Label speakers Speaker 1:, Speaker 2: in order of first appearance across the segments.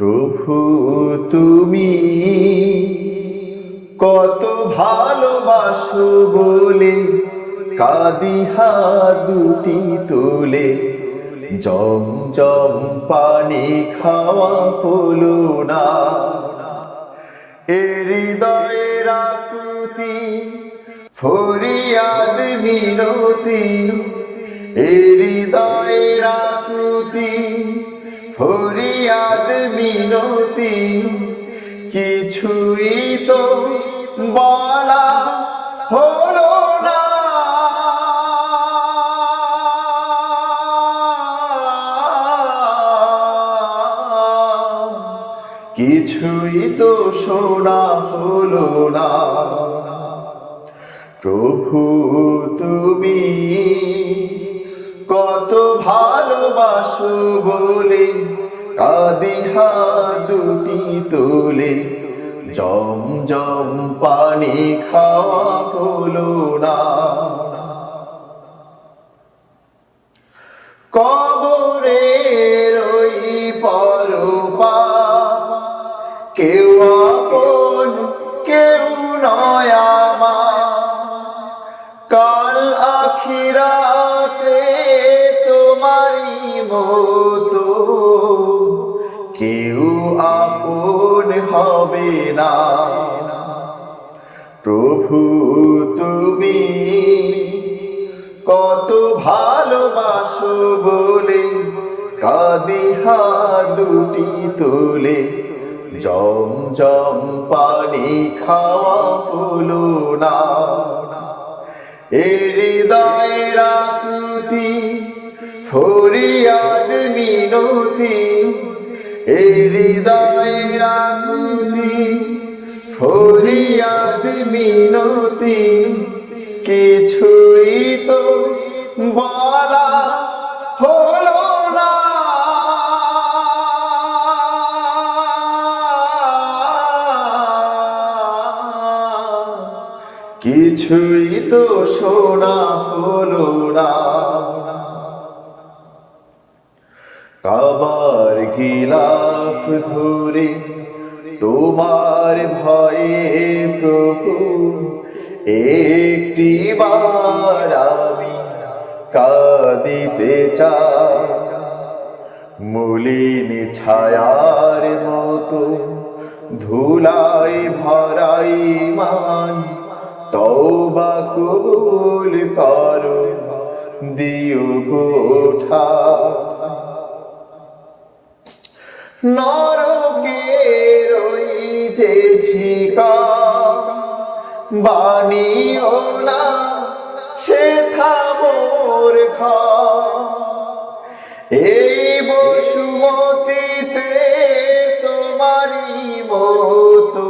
Speaker 1: প্রভু, তুমি কত ভালোবাসো বলে কাদিহা দুটি তোলে, জম জম পানি খাওয়া হলো না। হৃদয়ের আকুতি, ফরিয়াদ মিনতি, এ হৃদয়ের মিনতি কিছুই তো বলা হলো না। কিছুই তো শোনা হলো না। প্রভু তুমি কাদিহা দুটি তোলে জম জম পানি খাওয়া হলো না। কবরের ওই পরপা কেউ আপন, কেউ নয় আমার। কাল আখিরাতে তোমারই মতো কেউ আপন হবে না। প্রভু তুমি কত ভালোবাসো বলে কাদিহা দুটি তোলে। জম জম পানি খাওয়া হলো না। এ হৃদয়ের আকুতি ফরিয়াদ মিনতি এ হৃদয়ের আকুতি ফরিয়াদ মিনতি, কিছুই তো বলা হলো না। কিছুই তো শোনা হলো না। কাবার গিলাফ ধরে তোমার ভয়ে প্রভু, একটি বার আমি কাঁদিতে চাই। মলিন ছায়ার মতো ধুলাই ভরাই মান, তওবা কবুল করো, দিও গোঠা। নরকের যে ঝিকা বানিও না, সে থামোর ঘর। এই বসুমতিতে তোমারই মতো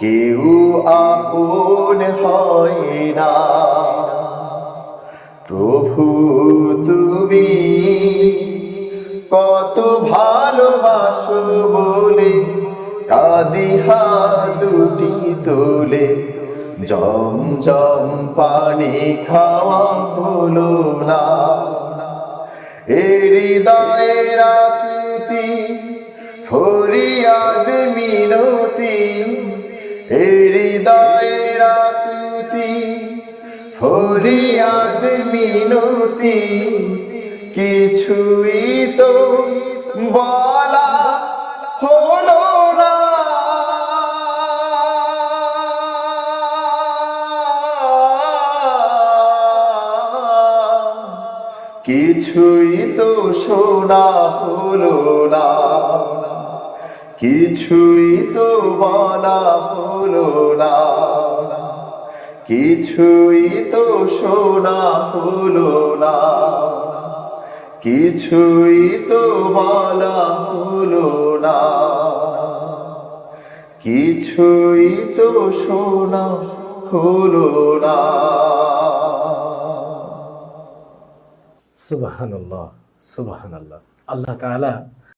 Speaker 1: কেউ আপন হয় না। প্রভু তুমি কত ভালোবাসো বলে কাদিহা দুটি তোলে। জম জম পানি খাওয়া হলো না। এ হৃদয়ের আকুতি, ফরিয়াদ মিনতি। হৃদয়ের আকুতি, ফরিয়াদ মিনতি। কিছুই তো বলা হলো না। কিছুই তো শোনা হলো না। কিছুই তো বলা হলো না। কিছুই তো শোনা হলো না। কিছুই তো বলা হলো না। কিছুই তো শোনা হলো না।
Speaker 2: সুবাহান আল্লাহ আল্লাহ আল্লাহ তাআলা